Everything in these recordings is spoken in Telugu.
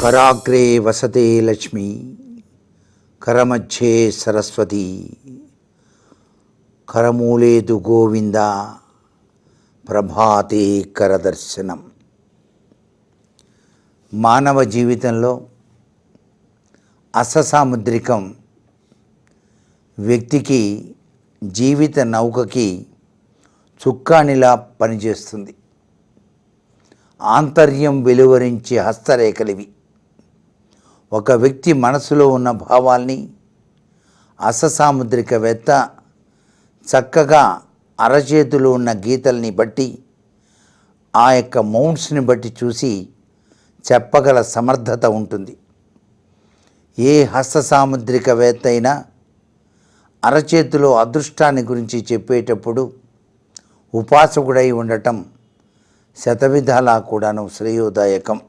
కరాగ్రే వసతే లక్ష్మి కరమధ్యే సరస్వతి కరమూలేదు గోవింద ప్రభాతే కరదర్శనం. మానవ జీవితంలో అససాముద్రికం వ్యక్తికి జీవిత నౌకకి చుక్కానిలా పనిచేస్తుంది. ఆంతర్యం వెలువరించే హస్తరేఖలివి ఒక వ్యక్తి మనసులో ఉన్న భావాల్ని అససాముద్రికవేత్త చక్కగా అరచేతులు ఉన్న గీతల్ని బట్టి ఆ యొక్క మౌంట్స్ని బట్టి చూసి చెప్పగల సమర్థత ఉంటుంది. ఏ హస్త సాముద్రికవేత్త అయినా అరచేతిలో అదృష్టాన్ని గురించి చెప్పేటప్పుడు ఉపాసకుడై ఉండటం శతవిధాలా కూడాను శ్రేయోదాయకం.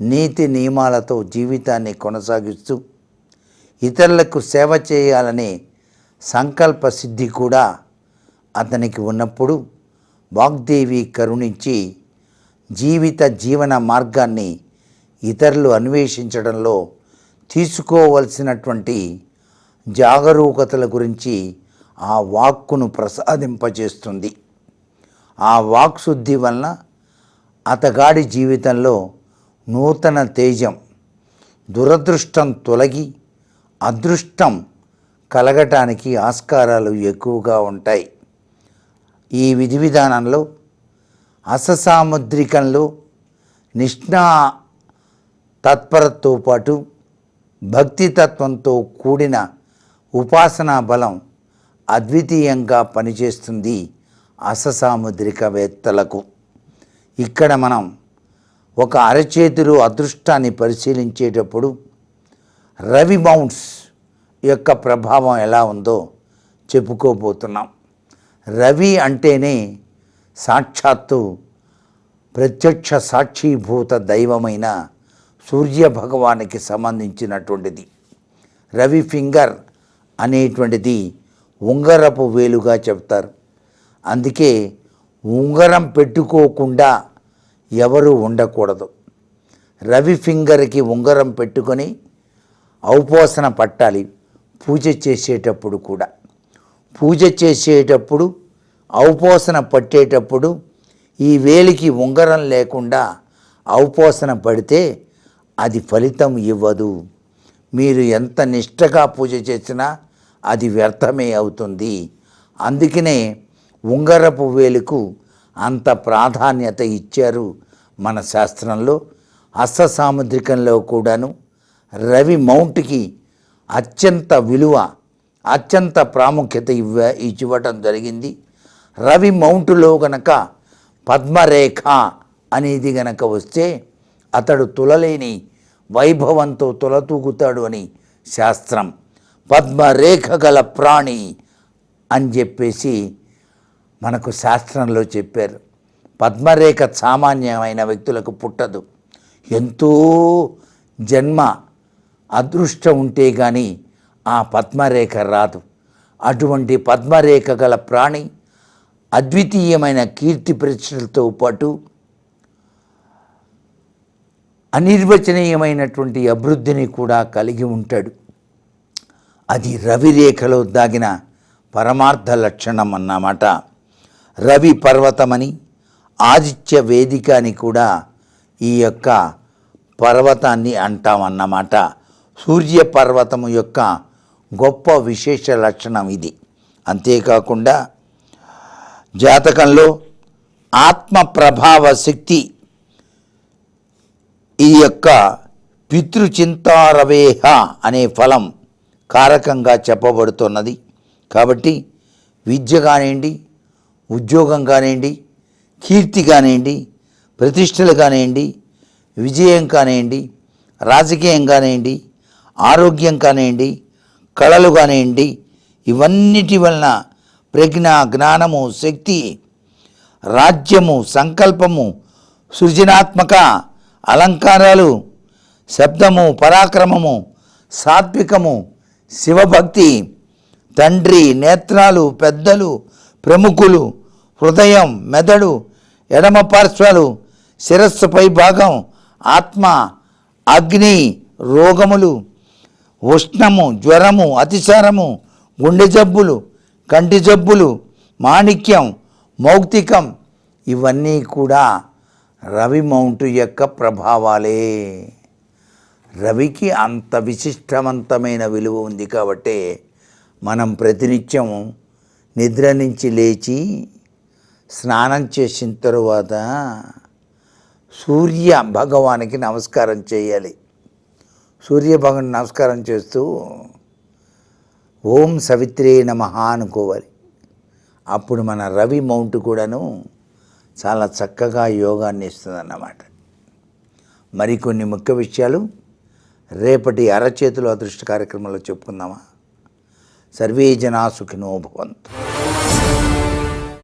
నీతి నియమాలతో జీవితాన్ని కొనసాగిస్తూ ఇతరులకు సేవ చేయాలనే సంకల్ప సిద్ధి కూడా అతనికి ఉన్నప్పుడు వాగ్దేవి కరుణించి జీవిత జీవన మార్గాన్ని ఇతరులు అన్వేషించడంలో తీసుకోవలసినటువంటి జాగరూకతల గురించి ఆ వాక్కును ప్రసాదింపజేస్తుంది. ఆ వాక్శుద్ధి వలన అతగాడి జీవితంలో నూతన తేజం దురదృష్టం తొలగి అదృష్టం కలగటానికి ఆస్కారాలు ఎక్కువగా ఉంటాయి. ఈ విధి విధానంలో అససాముద్రికంలో నిష్ణా తత్పరతో పాటు భక్తితత్వంతో కూడిన ఉపాసనా బలం అద్వితీయంగా పనిచేస్తుంది అససాముద్రికవేత్తలకు. ఇక్కడ మనం ఒక అరచేతిలో అదృష్టాన్ని పరిశీలించేటప్పుడు రవి మౌంట్స్ యొక్క ప్రభావం ఎలా ఉందో చెప్పుకోబోతున్నాం. రవి అంటేనే సాక్షాత్తు ప్రత్యక్ష సాక్షీభూత దైవమైన సూర్య భగవానికి సంబంధించినటువంటిది. రవి ఫింగర్ అనేటువంటిది ఉంగరపు వేలుగా చెప్తారు. అందుకే ఉంగరం పెట్టుకోకుండా ఎవరు ఉండకూడదు. రవి ఫింగర్కి ఉంగరం పెట్టుకొని ఔపోసన పట్టాలి పూజ చేసేటప్పుడు కూడా. పూజ చేసేటప్పుడు ఔపోసన పట్టేటప్పుడు ఈ వేలికి ఉంగరం లేకుండా ఔపోసన పడితే అది ఫలితం ఇవ్వదు. మీరు ఎంత నిష్టగా పూజ చేసినా అది వ్యర్థమే అవుతుంది. అందుకనే ఉంగరపు వేలుకు అంత ప్రాధాన్యత ఇచ్చారు మన శాస్త్రంలో. హస్త సాముద్రికంలో కూడాను రవి మౌంట్కి అత్యంత విలువ అత్యంత ప్రాముఖ్యత ఇవ్వ ఇవ్వటం జరిగింది. రవి మౌంటులో గనక పద్మరేఖ అనేది గనక వస్తే అతడు తులలేని వైభవంతో తులతూగుతాడు అని శాస్త్రం. పద్మరేఖ గల ప్రాణి అని చెప్పేసి మనకు శాస్త్రంలో చెప్పారు పద్మరేఖ సామాన్యమైన వ్యక్తులకు పుట్టదు. ఎంతో జన్మ అదృష్టం ఉంటే కానీ ఆ పద్మరేఖ రాదు. అటువంటి పద్మరేఖ గల ప్రాణి అద్వితీయమైన కీర్తి ప్రశ్నలతో పాటు అనిర్వచనీయమైనటువంటి అభివృద్ధిని కూడా కలిగి ఉంటాడు. అది రవిరేఖలో దాగిన పరమార్థ లక్షణం అన్నమాట. రవి పర్వతమని ఆదిత్య వేదిక అని కూడా ఈ యొక్క పర్వతాన్ని అంటామన్నమాట. సూర్య పర్వతము యొక్క గొప్ప విశేష లక్షణం ఇది. అంతేకాకుండా జాతకంలో ఆత్మ ప్రభావ శక్తి ఈ యొక్క పితృచింతారవేహ అనే ఫలం కారకంగా చెప్పబడుతున్నది. కాబట్టి విద్య కానివ్వండి ఉద్యోగం కానివ్వండి కీర్తి కానివ్వండి ప్రతిష్టలు కానివ్వండి విజయం కానివ్వండి రాజకీయం కానివ్వండి ఆరోగ్యం కానివ్వండి కళలు కానివ్వండి ఇవన్నిటి వలన ప్రజ్ఞ జ్ఞానము శక్తి రాజ్యము సంకల్పము సృజనాత్మక అలంకారాలు శబ్దము పరాక్రమము సాత్వికము శివభక్తి తండ్రి నేత్రాలు పెద్దలు ప్రముఖులు హృదయం మెదడు ఎడమ పార్శ్వాలు శిరస్సుపై భాగం ఆత్మ అగ్ని రోగములు ఉష్ణము జ్వరము అతిసారము గుండె జబ్బులు కంటి జబ్బులు మాణిక్యం మౌక్తికం ఇవన్నీ కూడా రవి మౌంటు యొక్క ప్రభావాలే. రవికి అంత విశిష్టవంతమైన విలువ ఉంది కాబట్టి మనం ప్రతినిత్యం నిద్ర నుంచి లేచి స్నానం చేసిన తరువాత సూర్య భగవానికి నమస్కారం చేయాలి. సూర్య భగవాన్ నమస్కారం చేస్తూ ఓం సవిత్రే నమ అనుకోవాలి. అప్పుడు మన రవి మౌంట్ కూడాను చాలా చక్కగా యోగాన్ని ఇస్తుందన్నమాట. మరికొన్ని ముఖ్య విషయాలు రేపటి అరచేతులు అదృష్ట కార్యక్రమంలో చెప్పుకుందామా. సర్వే జనా సుఖినో భవంతు.